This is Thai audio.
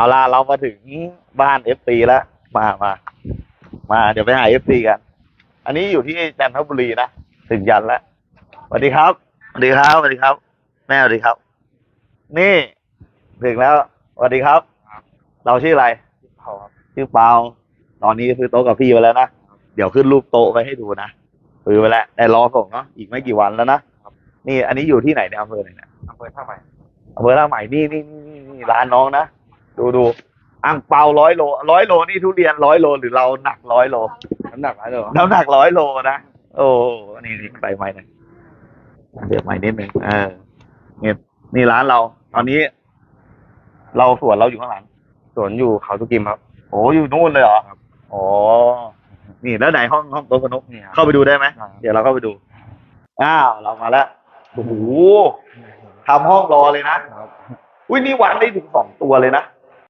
เอาล่ะเรามาถึงบ้านเอฟซีแล้ว มามามา เดี๋ยวไปหาเอฟซีกัน อันนี้อยู่ที่จันทบุรีนะถึงยันแล้วสวัสดีครับสวัสดีครับสวัสดีครับ แม่สวัสดีครับ นี่ถึงแล้วสวัสดีครับ เราชื่ออะไรเขาครับชื่อเปาตอนนี้ซื้อโต๊ะกับพี่ไปแล้วนะเดี๋ยวขึ้นรูปโต๊ะไปให้ดูนะซื้อไปแล้วแต่รอส่งเนาะอีกไม่กี่วันแล้วนะนี่อันนี้อยู่ที่ไหนในยอำเภอไหนเนี่ยอำเภอท่าใหม่อำเภอท่าใหม่นี่นี่นี่นี่นี่ร้านน้องนะ ดูดูอ่างเปาร้อยโลร้อยโลนี่ทุเรียนร้อยโลหรือเราหนักร้อยโล น้ำหนักอะไรเหรอน้ำหนักร้อยโลนะโอ้นี่นี่ใส่ไม้หน่อยเดี๋ยวไม้นิดนึงเออเนี่ยนี่ร้านเรา ตอนนี้ เราสวนเราอยู่ข้างหลังสวนอยู่เขาตุกิมครับ โอ้อยู่นู่นเลยเหรอครับโอ้นี่แล้วไหนห้องห้องโต๊ะสนุกนี่ครับ เข้าไปดูได้ไหมได้ครับ เดี๋ยวเราเข้าไปดูอ้าวเรามาแล้วโอ้โหทำห้องรอเลยนะครับ อุ้ยนี่วางได้ถึงสองตัวเลยนะ